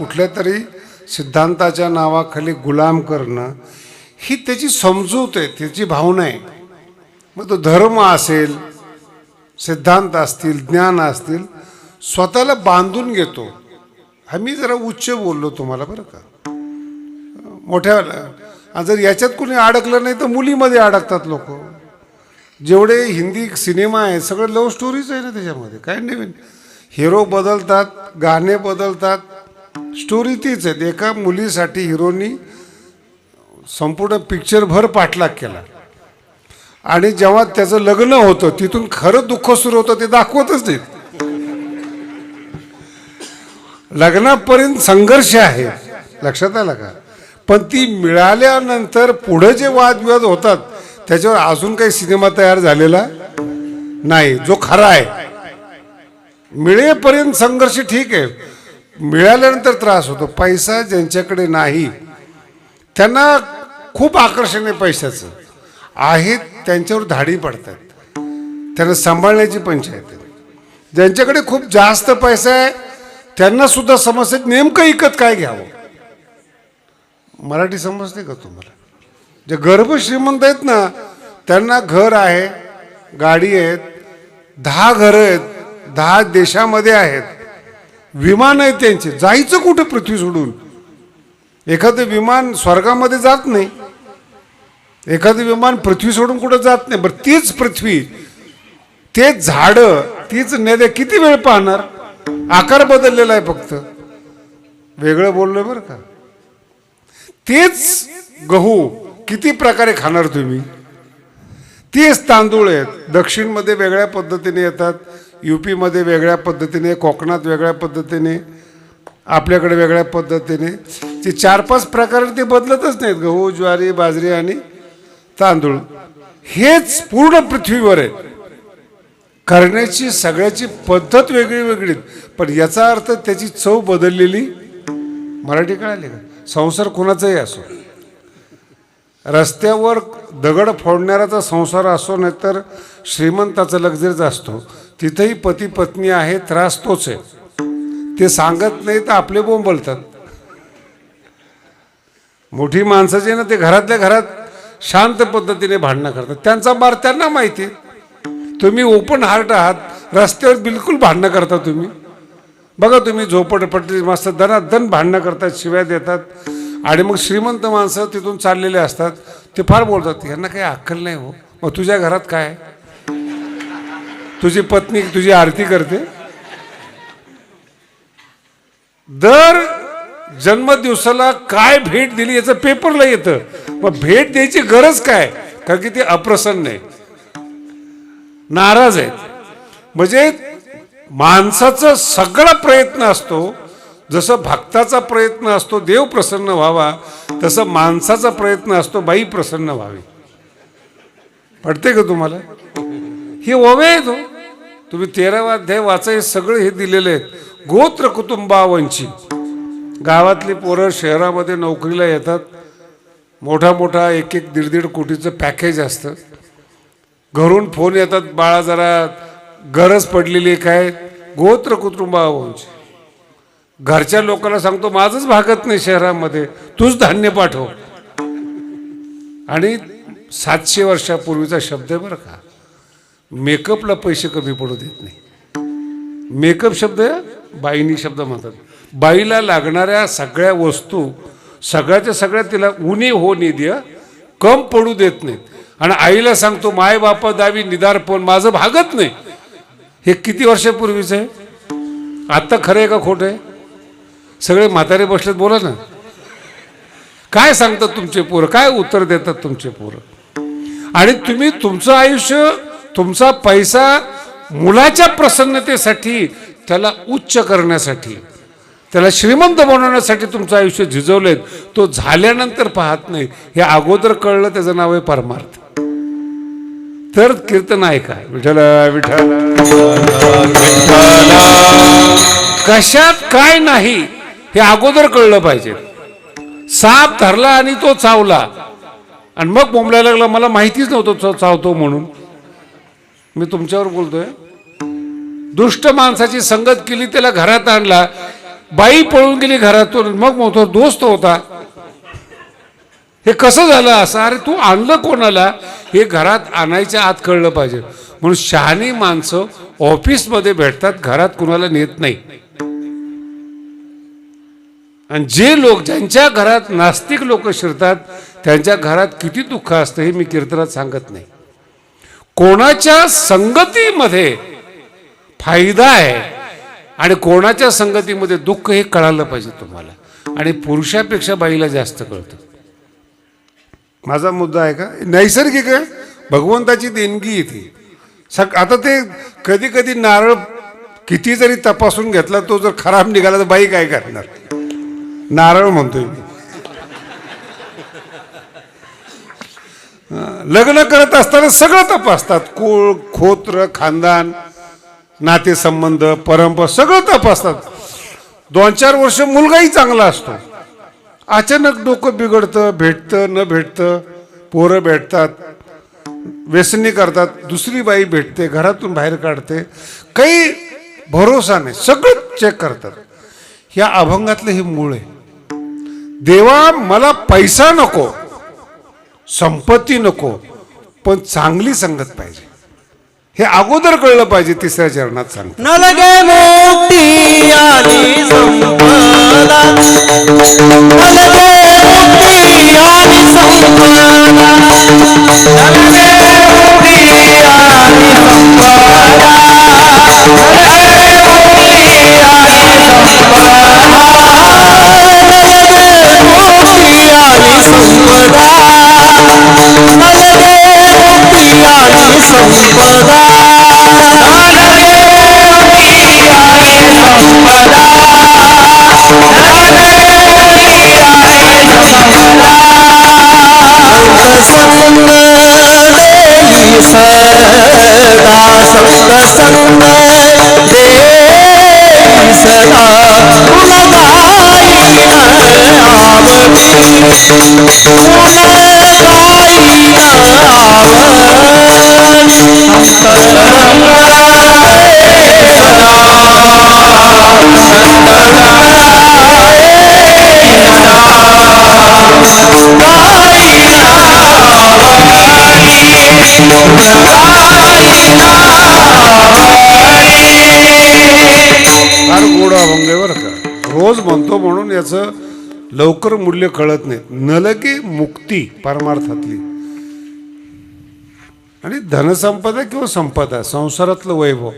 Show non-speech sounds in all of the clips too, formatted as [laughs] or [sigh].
कुठल्या तरी सिद्धांताच्या नावाखाली गुलाम करणं ही त्याची समजूत आहे त्याची भावना आहे. मग तो धर्म असेल सिद्धांत असतील ज्ञान असतील स्वतःला बांधून घेतो. आम्ही जरा उच्च बोललो तुम्हाला बरं का. मोठ्या जर याच्यात कुणी अडकलं नाही तर मुलीमध्ये अडकतात लोक. जेवढे हिंदी सिनेमा आहे सगळं लव्ह स्टोरीज आहे ना त्याच्यामध्ये. काय नवीन? हिरो बदलतात गाणे बदलतात स्टोरी तीच आहे. एका मुलीसाठी हिरोनी संपूर्ण पिक्चरभर पाठलाग केला. आणि जेव्हा त्याचं लग्न होतं तिथून खरं दुःख सुरू होतं ते दाखवतच नाहीत. लग्नापर्यंत संघर्ष आहे. लक्षात आलं का? पण ती मिळाल्यानंतर पुढे जे वादविवाद होतात त्याच्यावर अजून काही सिनेमा तयार झालेला नाही. जो खरा आहे. मिळेपर्यंत संघर्ष ठीक आहे. मिळाल्यानंतर त्रास होतो. पैसा ज्यांच्याकडे नाही त्यांना खूप आकर्षण आहे पैशाचं आहेत त्यांच्यावर धाडी पडतात. त्यांना सांभाळण्याची पंचायत ज्यांच्याकडे खूप जास्त पैसा आहे त्यांना सुद्धा समजते नेमकं इकत काय घ्यावं? मराठी समजते का तुम्हाला? जे गर्भ श्रीमंत आहेत ना त्यांना घर आहे गाडी आहेत दहा घरं आहेत दहा देशामध्ये आहेत. विमान आहे त्यांचे. जायचं कुठं पृथ्वी सोडून? एखादं विमान स्वर्गामध्ये जात नाही. एखादं विमान पृथ्वी सोडून कुठं जात नाही? बरं तीच पृथ्वी तेच झाडं तीच नद्या किती वेळ पाहणार? आकार बदललेला आहे फक्त. वेगळं बोललोय बरं का? तेच गहू किती प्रकारे खाणार तुम्ही? तेच तांदूळ आहेत. दक्षिणमध्ये वेगळ्या पद्धतीने येतात. यू पीमध्ये वेगळ्या पद्धतीने कोकणात वेगळ्या पद्धतीने आपल्याकडे वेगळ्या पद्धतीने. ते चार पाच प्रकार ते बदलतच नाहीत गहू हो, ज्वारी बाजरी आणि तांदूळ. हेच पूर्ण पृथ्वीवर आहे करण्याची सगळ्याची पद्धत वेगळी वेगळी पण याचा अर्थ त्याची चव बदललेली मराठी कळाली का? संसार कोणाचाही असो. रस्त्यावर दगड फोडणाऱ्याचा संसार असो नाही तर श्रीमंताचा लक्झरीचा असतो. तिथेही पती पत्नी आहे त्रास तोच आहे. ते सांगत नाही तर आपले बोंब बोलतात. मोठी माणसं जे ना ते घरातल्या घरात शांत पद्धतीने भांडणं करतात. त्यांचा मार त्यांना माहिती तुम्ही ओपन हार्ट आहात रस्त्यावर बिलकुल भांडणं करता तुम्ही. बघा तुम्ही झोपडपट्टी मस्त दनादन भांडणं करतात शिव्या देतात. आणि मग श्रीमंत माणसं तिथून चाललेले असतात ते फार बोलतात यांना काही अक्कल नाही हो. मग तुझ्या घरात काय? तुझी पत्नी तुझी आरती करते. दर जन्मदिवसाला काय भेट दिली याचं पेपरला येतं. मग भेट द्यायची गरज काय? कारण की ते अप्रसन्न आहे. नाराज आहेत. म्हणजे माणसाचा सगळा प्रयत्न असतो जसं भक्ताचा प्रयत्न असतो देव प्रसन्न व्हावा तसं माणसाचा प्रयत्न असतो बाई प्रसन्न व्हावी. पडते का तुम्हाला? हे ओवे आहे तो. तुम्ही तेरावा अध्याय वाचा हे सगळे हे दिलेले आहेत गोत्र कुटुंबावंची. गावातली पोरं शहरामध्ये नोकरीला येतात. मोठा मोठा एक एक दीड दीड कोटीचं पॅकेज असतं. घरून फोन येतात बाळा जरा गरज पडलेली आहे काय? गोत्र कुटुंबावंची. घरच्या लोकांना सांगतो माझंच भागत नाही शहरामध्ये. तूच धान्य पाठव. आणि सातशे वर्षापूर्वीचा शब्द आहे बरं का. मेकअपला पैसे कमी पडू देत नाही. मेकअप शब्द आहे बाईनी शब्द म्हणतात. बाईला लागणाऱ्या सगळ्या वस्तू सगळ्याच्या सगळ्या तिला उणे हो निधी कम पडू देत नाहीत. आणि आईला सांगतो माय बापा दावी निदारपण माझं भागत नाही. हे किती वर्षापूर्वीचं आहे? आत्ता खरं आहे का खोटं आहे? सगळे म्हातारे बसलेत बोला ना. काय सांगतात तुमचे पोरं? काय उत्तर देतात तुमचे पोरं? आणि तुम्ही तुमचं आयुष्य तुमचा पैसा मुलाच्या प्रसन्नतेसाठी त्याला उच्च करण्यासाठी त्याला श्रीमंत बनवण्यासाठी तुमचं आयुष्य झिजवलेत तो झाल्यानंतर पाहत नाही. हे अगोदर कळलं त्याचं नाव आहे परमार्थ. तर कीर्तन आहे काय विठ्ठल विठ्ठल. कशात काय नाही हे अगोदर कळलं पाहिजे. साप धरला आणि तो चावला. आणि मग बोंबलायला लागला मला माहितीच नव्हतं तो चावतो म्हणून. मी तुमच्यावर बोलतोय. दुष्ट माणसाची संगत केली त्याला घरात आणला. बाई पळून गेली घरातून मग मोठा दोस्त होता. हे कसं झालं असं? अरे तू आणलं कोणाला? हे घरात आणायच्या आत कळलं पाहिजे. म्हणून शहाणी माणसं ऑफिसमध्ये भेटतात घरात कुणाला नेत नाही. आणि जे लोक ज्यांच्या घरात नास्तिक लोक शिरतात त्यांच्या घरात किती दुःख असतं हे मी कीर्तनात सांगत नाही. कोणाच्या संगतीमध्ये फायदा आहे आणि कोणाच्या संगतीमध्ये दुःख हे कळालं पाहिजे तुम्हाला. आणि पुरुषापेक्षा बाईला जास्त कळतं. माझा मुद्दा आहे का? नैसर्गिक आहे. भगवंताची देणगी येते सग आता ते कधी कधी नारळ किती जरी तपासून घेतला तो जर खराब निघाला तर बाई काय करणार? नारळ म्हणतोय. मी लग्न करत असताना सगळं तपासतात. कुळ खोत्र खानदान नातेसंबंध परंपरा सगळं तपासतात. दोन चार वर्ष मुलगाही चांगला असतो. अचानक डोकं बिघडतं भेटतं न भेटतं पोरं भेटतात व्यसनी करतात. दुसरी बाई भेटते घरातून बाहेर काढते. काही भरोसा नाही सगळं चेक करतात. ह्या अभंगातलं हे मूळ आहे. देवा मला पैसा नको संपत्ती नको पण चांगली संगत पाहिजे. हे अगोदर कळलं पाहिजे तिसऱ्या चरणात सांग मोठी आणि लवकर मूल्य कळत नाही नलगे मुक्ती परमार्थातली. आणि धनसंपदा किंवा संपदा संसारातलं वैभव.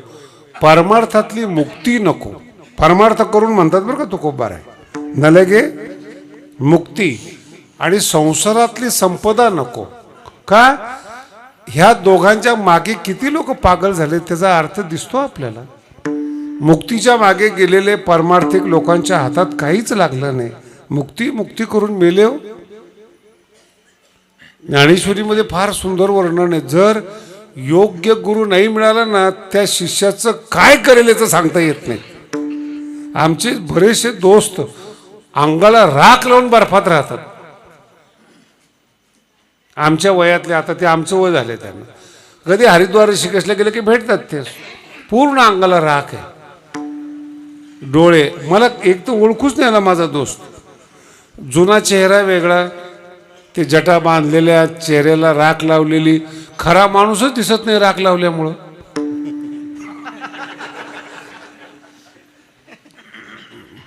परमार्थातली मुक्ती नको. परमार्थ करून म्हणतात बरं का तुकोबार आहे. नलगे मुक्ती आणि संसारातली संपदा नको. का? ह्या दोघांच्या मागे किती लोक पागल झाले त्याचा अर्थ दिसतो आपल्याला. मुक्तीच्या मागे गेलेले परमार्थिक लोकांच्या हातात काहीच लागलं नाही. मुक्ती मुक्ती करून मेले ज्ञानेश्वरीमध्ये फार सुंदर वर्णन आहे. जर योग्य गुरु नाही मिळाला ना त्या शिष्याचं काय करेल याचं सांगता येत नाही. आमचे बरेचसे दोस्त अंगाला राख लावून बर्फात राहतात. आमच्या वयातले आता ते आमचं वय झाले त्यांना. कधी हरिद्वार शिकसले गेले की भेटतात ते. पूर्ण अंगाला राख आहे. डोळे मला एक तर ओळखूच नाही आला माझा दोस्त. जुना चेहरा वेगळा ते जटा बांधलेल्या चेहऱ्याला राख लावलेली खरा माणूसच दिसत नाही राख लावल्यामुळं.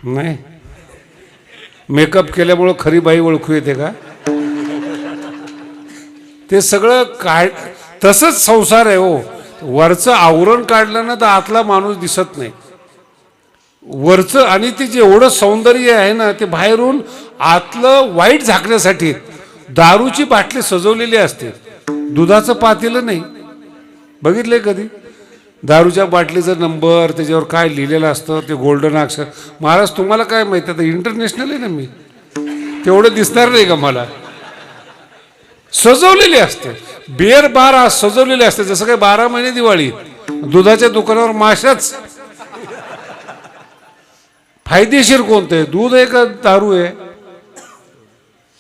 नाही. मेकअप केल्यामुळं खरी बाई ओळखू येते का? ते सगळं काय तसंच संसार आहे हो. वरचं आवरण काढलं ना तर आतला माणूस दिसत नाही. वरचं आणि ते जेवढं सौंदर्य आहे ना ते बाहेरून आतलं वाईट झाकण्यासाठी दारूची बाटली सजवलेली असते. दुधाचं पातेलं नाही. बघितलंय कधी? दारूच्या बाटलीचा नंबर त्याच्यावर काय लिहिलेलं असतं ते गोल्डन अक्षर. महाराज तुम्हाला काय माहिती? आता इंटरनॅशनल आहे ना मी. तेवढं दिसणार नाही का मला? सजवलेली असते. बेर बार आज सजवलेले असते. जसं काही बारा महिने दिवाळी. दुधाच्या दुकानावर माशाच. फायदेशीर कोणतं आहे? दूध आहे का दारू आहे?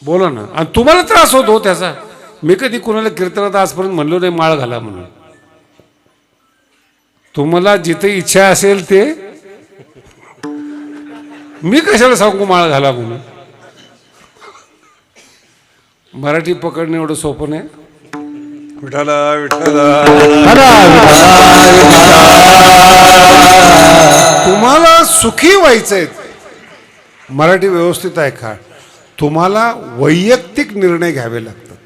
बोला ना. आणि तुम्हाला त्रास होतो त्याचा. मी कधी कुणाला कीर्तनात आजपर्यंत म्हणलो नाही माळ घाला म्हणून. तुम्हाला जिथे इच्छा असेल ते मी कशाला सांगू माळ घाला म्हणून? मराठी पकडणं एवढं सोपं नाही? विठाला विठाला तुम्हाला सुखी व्हायचंय. मराठी व्यवस्थित आहे का? तुम्हाला वैयक्तिक निर्णय घ्यावे लागतात.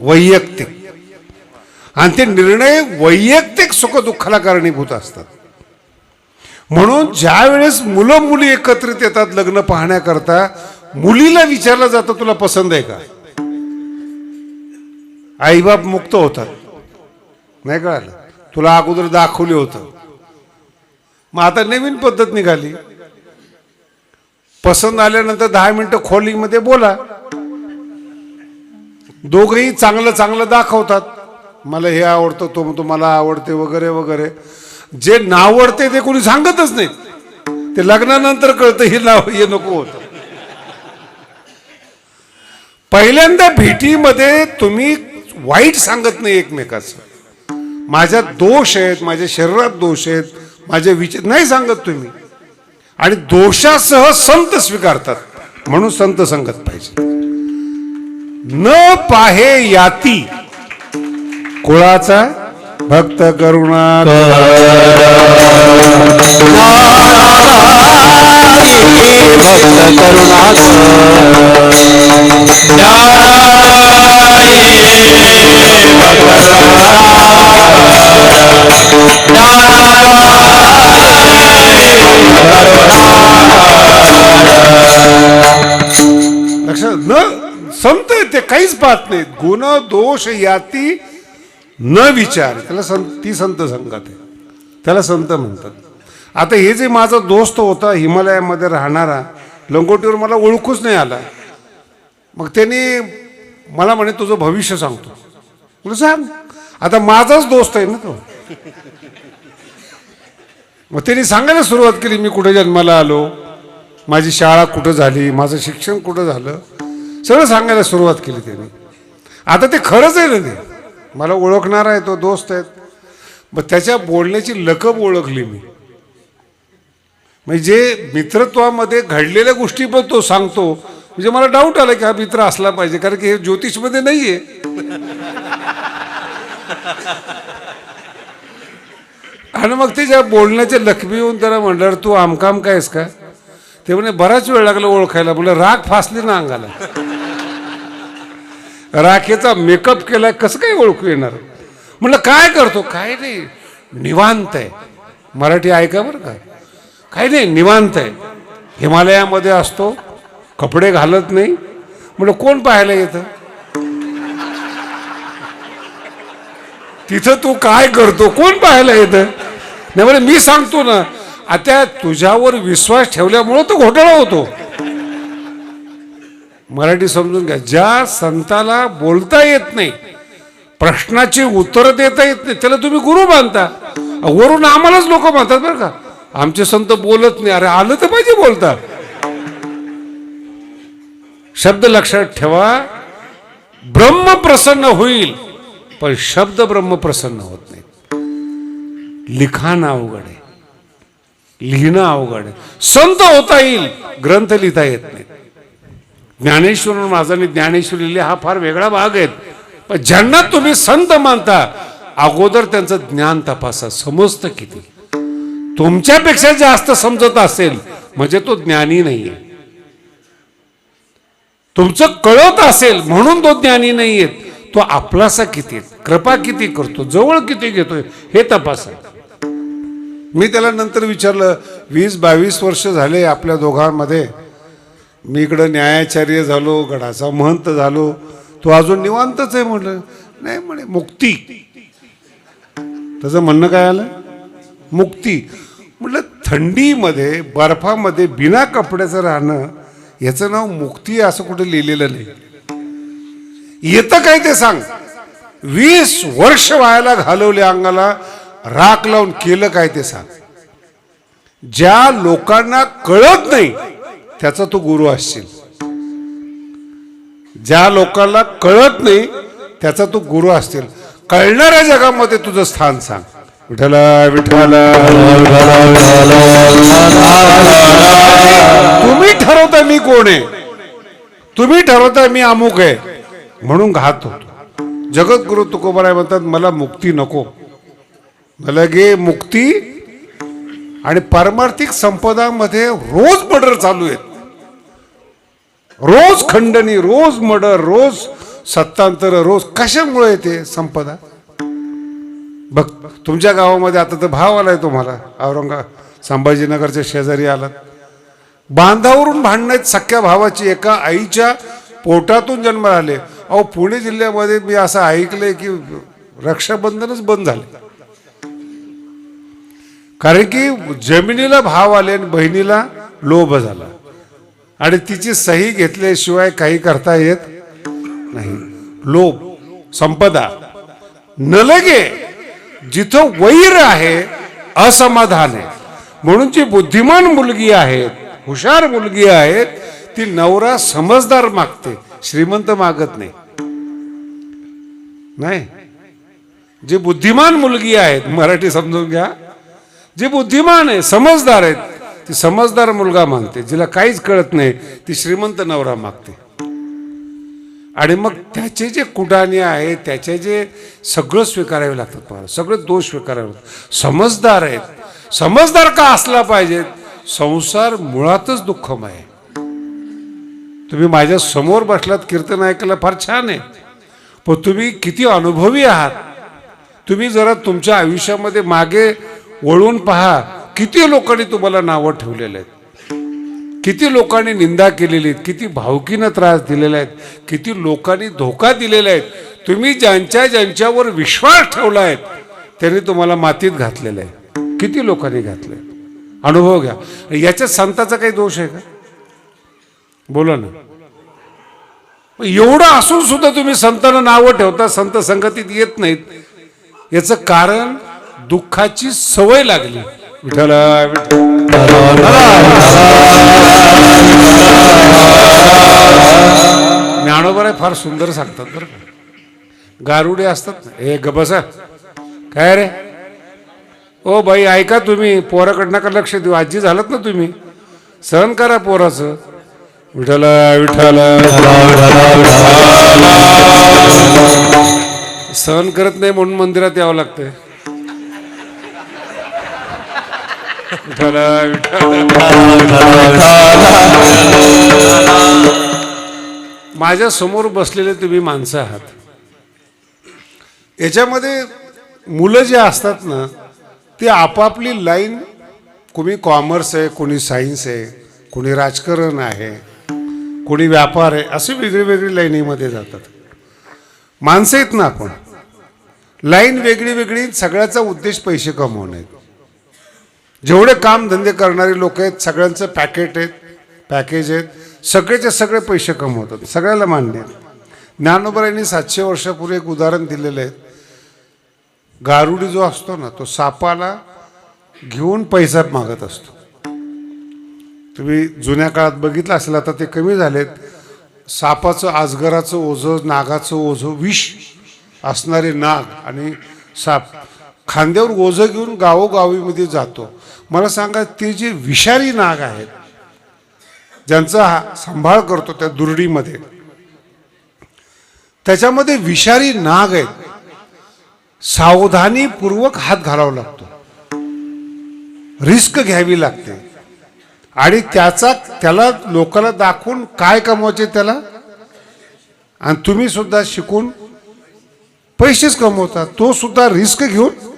वैयक्तिक. आणि ते निर्णय वैयक्तिक सुखदुःखाला कारणीभूत असतात. म्हणून ज्या वेळेस मुलं मुली एकत्रित येतात लग्न पाहण्याकरता मुलीला विचारलं जातं तुला पसंत आहे का? आईबाप मुक्त होतात. नाही कळालं? तुला अगोदर दाखवले होतं. मग आता नवीन पद्धत निघाली. पसंत आल्यानंतर दहा मिनिटं खोलीमध्ये बोला. दोघंही चांगलं चांगलं दाखवतात. मला हे आवडतं तो तो मला आवडते वगैरे वगैरे. जे नावडते ते कोणी सांगतच नाही. ते लग्नानंतर कळतं हे नाव हे नको होतं. पहिल्यांदा भेटीमध्ये तुम्ही वाईट सांगत नाही एकमेकाचं. माझ्यात दोष आहेत माझ्या शरीरात दोष आहेत माझे विचार नाही सांगत तुम्ही. आणि दोषासह संत स्वीकारतात. म्हणून संत संगत पाहिजे. न पाहे याती. कुळाचा भक्त करुणा. काहीच पाहत नाही गुण दोष याती न विचार. त्याला संत ती संत संगत आहे. त्याला संत म्हणतात. आता हे जे माझा दोस्त होता हिमालयामध्ये राहणारा लंगोटीवर मला ओळखूच नाही आला. मग त्यांनी मला म्हणे तुझं भविष्य सांगतो. म्हणलं सांग. आता माझाच दोस्त आहे ना तो. मग त्यांनी सांगायला सुरुवात केली मी कुठे जन्माला आलो? माझी शाळा कुठं झाली? माझं शिक्षण कुठं झालं? सगळं सांगायला सुरुवात केली त्यांनी. आता ते खरंच आहे ना ते. मला ओळखणार आहे तो दोस्त आहेत मग त्याच्या बोलण्याची लकब ओळखली मी. म्हणजे मित्रत्वामध्ये घडलेल्या गोष्टी पण तो सांगतो म्हणजे मला डाऊट आला की हा मित्र असला पाहिजे कारण की हे ज्योतिषमध्ये नाहीये. [laughs] आणि मग ते ज्या बोलण्याचे लखमी येऊन त्याला म्हणलं तू आमकाम कायस का? ते म्हणे बराच वेळ लागला ओळखायला. म्हणलं राख फासली ना अंगाला. राखेचा मेकअप केलाय कसं काय ओळखू येणार? म्हटलं काय करतो? काय नाही निवांत आहे. मराठी ऐका बरं का. काय नाही निवांत आहे. हिमालयामध्ये असतो कपडे घालत नाही. म्हटलं कोण पाहायला येतं? तिथं तू काय करतो? कोण पाहायला येतं? नाही म्हणजे मी सांगतो ना आता तुझ्यावर विश्वास ठेवल्यामुळं तो घोटाळा होतो. मराठी समजून घ्या ज्या संताला बोलता येत नाही प्रश्नाची उत्तरं देता येत नाही त्याला तुम्ही गुरु मानता. वरून आम्हालाच लोक मानतात बरं का. आमचे संत बोलत नाही अरे आलं तर पाहिजे बोलता. शब्द लक्षात ठेवा ब्रह्म प्रसन्न होईल पण शब्द ब्रह्म प्रसन्न होत नाही. लिखाण अवघड आहे. लिहिणं अवघड आहे. संत होता येईल ग्रंथ लिहिता येत नाही. ज्ञानेश्वर माझा ज्ञानेश्वर लिहिले हा फार वेगळा भाग आहे. पण ज्यांना तुम्ही संत मानता अगोदर त्यांचं ज्ञान तपासा. समजतं किती? तुमच्यापेक्षा जास्त समजत असेल म्हणजे तो ज्ञानी नाहीये. तुमचं कळत असेल म्हणून तो ज्ञानी नाहीये. तो आपलासा किती? कृपा किती करतो? जवळ किती घेतोय? हे तपासा. मी त्याला नंतर विचारलं वीस बावीस वर्ष झाले आपल्या दोघांमध्ये. मी इकडं न्यायाचार्य झालो गडाचा महंत झालो. तो अजून निवांतच आहे? म्हटलं नाही म्हणे मुक्ती. त्याचं म्हणणं काय आलं? मुक्ती. म्हटलं थंडीमध्ये बर्फामध्ये बिना कपड्याचं राहणं याचं नाव मुक्ती असं कुठे लिहिलेलं नाही. येतं काय ते सांग. वीस वर्ष व्हायला घालवले अंगाला राख लावून केलं काय ते सांग. ज्या लोकांना कळत नाही त्याचा तो गुरु असशील. ज्या लोकांना कळत नाही त्याचा तो गुरु असतील कळणाऱ्या जगामध्ये तुझं स्थान सांग. विठ्ठल विठ्ठल तुम्ही ठरवता मी कोण आहे. तुम्ही ठरवता मी अमुक आहे. म्हणून घात होतो. जगद्गुरु तुकोबराय म्हणतात मला मुक्ती नको. लगे मुक्ती आणि पारमार्थिक संपदामध्ये रोज मर्डर चालू आहेत. रोज खंडणी रोज मर्डर रोज सत्तांतर रोज कशामुळे येते संपदा? बघ तुमच्या गावामध्ये आता तर भाव आलाय तुम्हाला. औरंगा संभाजीनगरच्या शेजारी आलात. बांधावरून भांडण आहेत सख्या भावाची. एका आईच्या पोटातून जन्म आले अहो पुणे जिल्ह्यामध्ये मी असं ऐकलंय की रक्षाबंधनच बंद झाले. कारण की जमिनीला भाव आले आणि बहिणीला लोभ झाला. आणि तिची सही घेतल्याशिवाय काही करता येत नाही. लोभ संपदा. न लगे जिथं वैर आहे असमाधान आहे. म्हणून जी बुद्धिमान मुलगी आहे हुशार मुलगी आहे ती नवरा समजदार मागते श्रीमंत मागत नाही. नाही. जी बुद्धिमान मुलगी आहेत मराठी समजून घ्या. जे बुद्धिमान आहे समजदार आहेत ती समजदार मुलगा मानते. जिला काहीच कळत नाही ती श्रीमंत नवरा मागते. आणि मग त्याचे जे कुडाने आहे त्याचे जे सगळं स्वीकारावे लागतात तुम्हाला. सगळे दोष स्वीकारावे लागतात. समजदार आहेत. समजदार का असला पाहिजेत संसार मुळातच दुःखमय आहे. तुम्ही माझ्यासमोर बसलात कीर्तन ऐकायला फार छान आहे. पण तुम्ही किती अनुभवी आहात. तुम्ही जरा तुमच्या आयुष्यामध्ये मागे वळून पहा किती लोकांनी तुम्हाला नावं ठेवलेले आहेत? किती लोकांनी निंदा केलेली आहेत? किती भावकीनं त्रास दिलेला आहेत किती लोकांनी धोका दिलेला आहे? तुम्ही ज्यांच्या ज्यांच्यावर विश्वास ठेवला आहे त्यांनी तुम्हाला मातीत घातलेलं आहे. किती लोकांनी घातलंय? अनुभव घ्या. याच्यात संताचा काही दोष आहे का? बोला ना. मग एवढं असून सुद्धा तुम्ही संतांना नावं ठेवता संत संगतीत येत नाहीत. याचं कारण दुःखाची सवय लागली. विठ्ठला ज्ञानोबराय फार सुंदर सांगतात बरं का. गारुडे असतात हे ग बसा. काय रे? ओ बाई ऐका तुम्ही पोराकडनं का लक्ष देऊ? आजी झालात ना तुम्ही. सहन करा पोराचं. विठाला विठाला सहन करत नाही म्हणून मंदिरात यावं लागतंय. माझ्यासमोर बसलेले तुम्ही माणसं आहात. याच्यामध्ये मुलं जे असतात ना ते आपापली लाईन कोणी कॉमर्स आहे कोणी सायन्स आहे कोणी राजकारण आहे कोणी व्यापार आहे असे वेगळी वेगळी लाईनीमध्ये जातात. माणसं आहेत ना आपण. लाईन वेगळी वेगळी सगळ्याचा उद्देश पैसे कमवणे. आहेत. जेवढे काम धंदे करणारे लोक आहेत सगळ्यांचं पॅकेट आहेत पॅकेज आहेत सगळेचे सगळे पैसे कमवतात सगळ्याला मान्य आहे ज्ञानोबरायांनी सातशे वर्षापूर्वी एक उदाहरण दिलेलं आहे. गारुडी जो असतो ना तो सापाला घेऊन पैसा मागत असतो. तुम्ही जुन्या काळात बघितलं असेल आता ते कमी झालेत. सापाचं आजगराचं ओझं नागाचं ओझं विष असणारे नाग आणि साप खांद्यावर ओझं घेऊन गावोगावीमध्ये जातो. मला सांगा ते जे विषारी नाग आहेत ज्यांचा हा सांभाळ करतो त्या दुर्डीमध्ये त्याच्यामध्ये विषारी नाग आहेत. सावधानीपूर्वक हात घालावा लागतो. रिस्क घ्यावी लागते. आणि त्याचा त्याला लोकांना दाखवून काय कमवायचे त्याला? आणि तुम्ही सुद्धा शिकून पैसेच कमवता. तो सुद्धा रिस्क घेऊन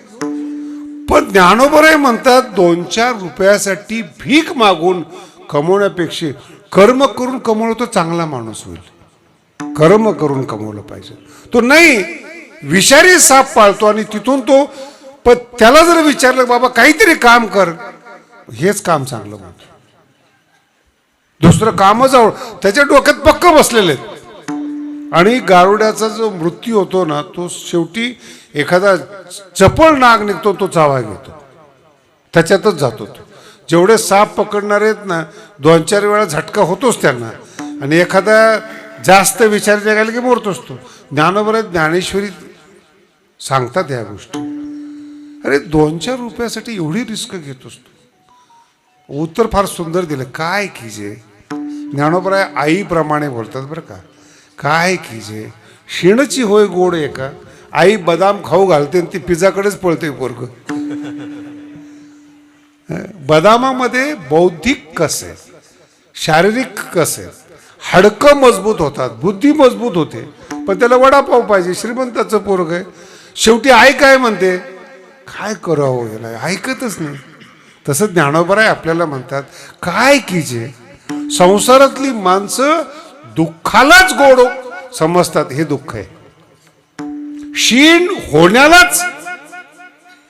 पण ज्ञानोबराय म्हणतात दोन चार रुपयासाठी भीक मागून कमवण्यापेक्षा कर्म करून कमवलं तो चांगला माणूस होईल. कर्म करून कमवलं पाहिजे. तो नाही विषारी साप पाळतो आणि तिथून तो पण त्याला जर विचारलं बाबा काहीतरी काम कर. हेच काम चांगलं म्हणतो दुसरं कामच आवड त्याच्या डोक्यात पक्क बसलेले आहेत. आणि गारुड्याचा जो मृत्यू होतो ना तो शेवटी एखादा चपळ नाग निघतो तो चावा घेतो. त्याच्यातच जातो तो. जेवढे साप पकडणारे आहेत ना दोन चार वेळा झटका होतोच त्यांना. आणि एखादा जास्त विचार जगायला की मोरतोच तो. ज्ञानोबर ज्ञानेश्वरी सांगतात या गोष्टी. अरे दोन चार रुपयासाठी एवढी रिस्क घेतोस तू. उत्तर फार सुंदर दिलं. काय कीजे ज्ञानोबराय आईप्रमाणे बोलतात बरं का. काय कीजे शिणची होय गोड एका आई बदाम खाऊ घालते आणि ती पिझ्झाकडेच पळते पोरग. बदामामध्ये बौद्धिक कसे शारीरिक कसे आहे हाडकं मजबूत होतात बुद्धी मजबूत होते पण त्याला वडापाव पाहिजे श्रीमंताचं पोरग आहे. शेवटी आई काय म्हणते? काय करावं याला? ऐकतच नाही. तसं ज्ञानोबराय आपल्याला म्हणतात काय कीजे संसारातली माणसं दुःखालाच गोड समजतात हे दुःख आहे. क्षीण होण्यालाच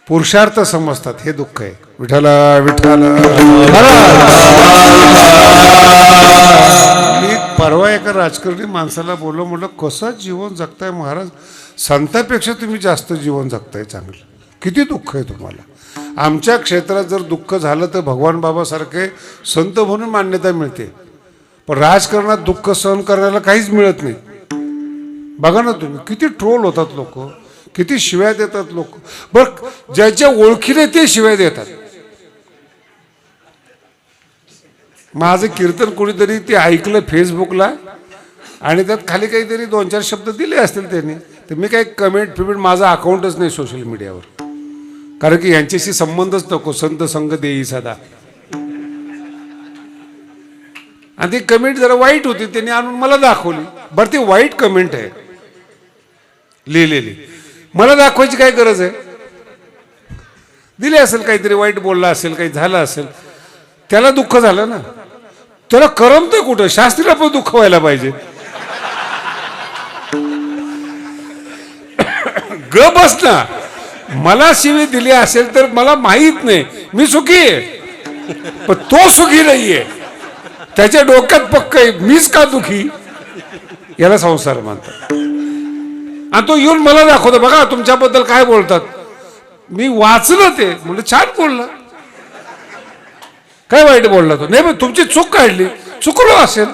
पुरुषार्थ समजतात. हे दुःख आहे. विठाला विठाला मी परवा एका राजकारणी माणसाला बोललो म्हटलं कसं जीवन जगताय महाराज? संतापेक्षा तुम्ही जास्त जीवन जगताय चांगलं. किती दुःख आहे तुम्हाला. आमच्या क्षेत्रात जर दुःख झालं तर भगवान बाबासारखे संत म्हणून मान्यता मिळते. पण राजकारणात दुःख सहन करायला काहीच मिळत नाही. बघा ना तुम्ही किती ट्रोल होतात लोक किती शिव्या देतात लोक. बर ज्याच्या ओळखीने ते शिव्या देतात. माझं कीर्तन कोणीतरी ते ऐकलं फेसबुकला आणि त्यात खाली काहीतरी दोन चार शब्द दिले असतील त्यांनी. तर मी काही कमेंट फिमेंट माझा अकाउंटच नाही सोशल मीडियावर कारण की यांच्याशी संबंधच नको संत संघ देई सदा. आणि ती कमेंट जरा वाईट होती त्यांनी आणून मला दाखवली. बरं ती वाईट कमेंट आहे. लिहिलेली मला दाखवायची काय गरज आहे? दिले असेल काहीतरी वाईट बोलला असेल काही झालं असेल त्याला दुःख झालं ना? त्याला करमतंय कुठं? शास्त्रीला पण दुःख व्हायला पाहिजे. [coughs] ग बस ना. मला शिवी दिली असेल तर मला माहीत नाही. मी सुखी आहे. पण तो सुखी नाहीये. त्याच्या डोक्यात पक्क आहे मीच का दुखी? याला संसार मानतात आणि तो येऊन मला दाखवतो बघा तुमच्याबद्दल काय बोलतात. मी वाचलं ते. म्हणजे छान बोललं. काय वाईट बोलला तो? नाही पण तुमची चूक काढली. चुकलो असेल.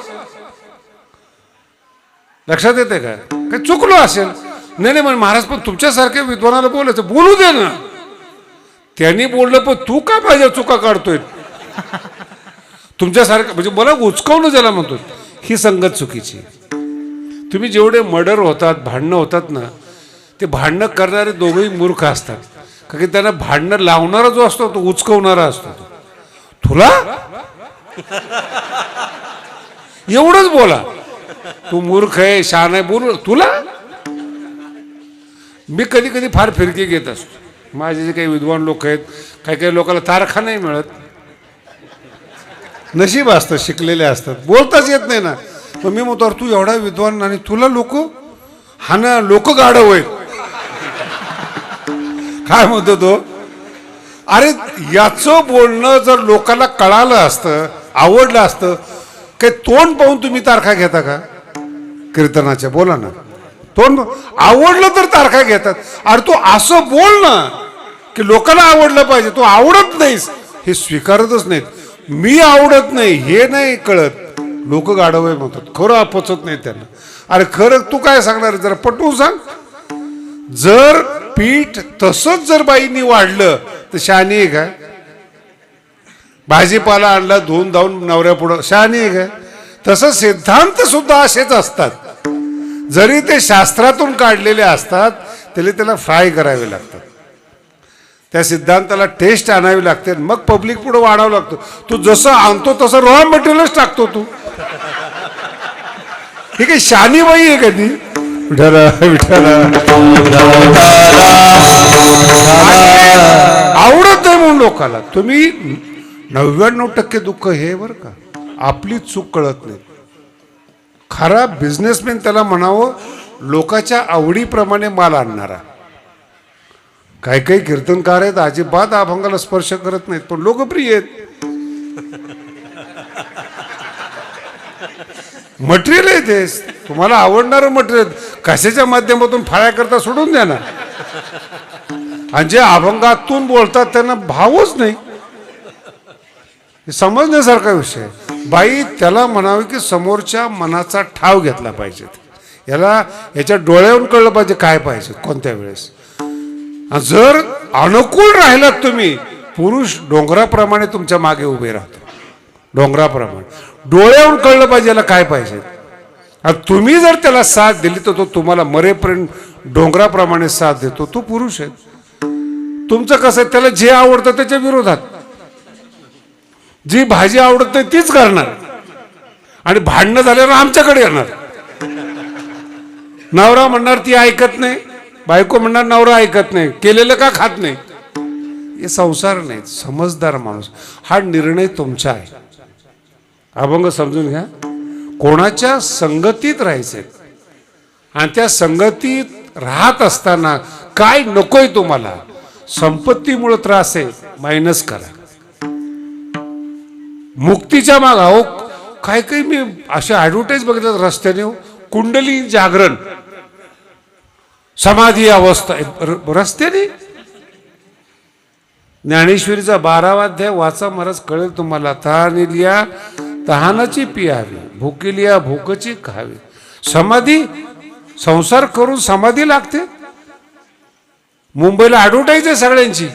लक्षात येते काय काय चुकलो असेल? नाही नाही म्हणजे महाराज पण तुमच्यासारख्या विद्वानाला बोलायचं बोलू दे ना. त्यांनी बोललं पण तू का माझ्या चुका काढतोय? तुमच्यासारखं म्हणजे मला उचकवलं ज्याला म्हणतो ही संगत चुकीची तुम्ही जेवढे मर्डर होतात भांडणं होतात ना ते भांडणं करणारे दोघंही मूर्ख असतात. कारण की त्यांना भांडणं लावणारा जो असतो तो उचकवणारा असतो तो. तुला? एवढंच बोला. तू मूर्ख आहे शान आहे बोल. तुला? मी कधी कधी फार फिरकी घेत असतो. माझे जे काही विद्वान लोक आहेत काही काही लोकांना तारखा नाही मिळत. नशीब असतं शिकलेले असतात. बोलताच येत नाही ना. मग मी म्हणतो तू एवढा विद्वान आणि तुला लोक हा ना लोक गाढव होय काय म्हणतो तो? अरे याचं बोलणं जर लोकांना कळालं असतं आवडलं असतं काही तोंड पाहून तुम्ही तारखा घेता का? कीर्तनाच्या बोला ना. तोंड आवडलं तर तारखा घेतात. अरे तू असं बोल ना की लोकांना आवडलं पाहिजे. तू आवडत नाहीस. हे स्वीकारतच नाहीत. मी आवडत नाही हे नाही कळत. लोक गाढवे म्हणतात. खरं पचत नाही त्यांना. अरे खरं तू काय सांगणार जरा पटवून सांग. जर पीठ तसंच जर बाईंनी वाढलं तर शहाणी आहे का? भाजीपाला आणला धुवून धावून नवऱ्या पुढं शहाणी आहे काय तसं सिद्धांत सुद्धा असेच असतात. जरी ते शास्त्रातून काढलेले असतात तरी त्याला फ्राय करावे लागतात. त्या सिद्धांताला टेस्ट आणावी लागते मग पब्लिक पुढे वाढावं लागतो. तू जसं आणतो तसं रॉ मटेरियलच टाकतो तू. ही काही शानी बाई आहे का ती? विठाला विठाला आवडत नाही म्हणून लोकाला. तुम्ही नव्याण्णव टक्के दुःख हे बरं का. आपली चूक कळत नाही. खरा बिझनेसमॅन त्याला म्हणावं लोकाच्या आवडीप्रमाणे माल आणणारा. काही काही कीर्तनकार आहेत अजिबात अभंगाला स्पर्श करत नाहीत पण लोकप्रिय आहेत. मटेरियल आहे ते. तुम्हाला आवडणारं मटेरियल कशाच्या माध्यमातून फाळ्या करता सोडून द्या ना. आणि जे अभंगातून बोलतात त्यांना भावच नाही. हे समजण्यासारखा विषय बाई त्याला म्हणावे की समोरच्या मनाचा ठाव घेतला पाहिजे. याला याच्या डोळ्यावरून कळलं पाहिजे काय पाहिजे कोणत्या वेळेस. जर अनुकूल राहिलात तुम्ही पुरुष डोंगराप्रमाणे तुमच्या मागे उभे राहतो. डोंगराप्रमाणे. डोळ्याहून कळलं पाहिजे याला काय पाहिजे. आणि तुम्ही जर त्याला साथ दिली तर तो तुम्हाला मरेपर्यंत डोंगराप्रमाणे साथ देतो. तो पुरुष आहे. तुमचं कसं आहे? त्याला जे आवडतं त्याच्या विरोधात. जी भाजी आवडत नाही तीच करणार. आणि भांडणं झाल्यावर आमच्याकडे येणार. नवरा म्हणणार ती ऐकत नाही. बायको म्हणणार नवरा ऐकत नाही केलेलं का खात नाही? हे संसार नाही समजदार माणूस. हा निर्णय तुमचा आहे. अभंग समजून घ्या. कोणाच्या संगतीत राहायचे आणि त्या संगतीत राहत असताना काय नकोय तुम्हाला? संपत्तीमुळे त्रास आहे मायनस करा. मुक्तीच्या माग अहो काय काही मी असे ऍडव्हर्टाईज बघितलं रस्त्याने. हो. कुंडली जागरण. समाधी अवस्था रस्त्याने ज्ञानेश्वरीचा बारावा अध्याय वाचा महाराज कळेल तुम्हाला. तहानिलिया तहानाची पियावी भुकिलिया भूकची खावी. समाधी संसार करून समाधी लागते. मुंबईला ॲडव्हर्टाईज आहे सगळ्यांची.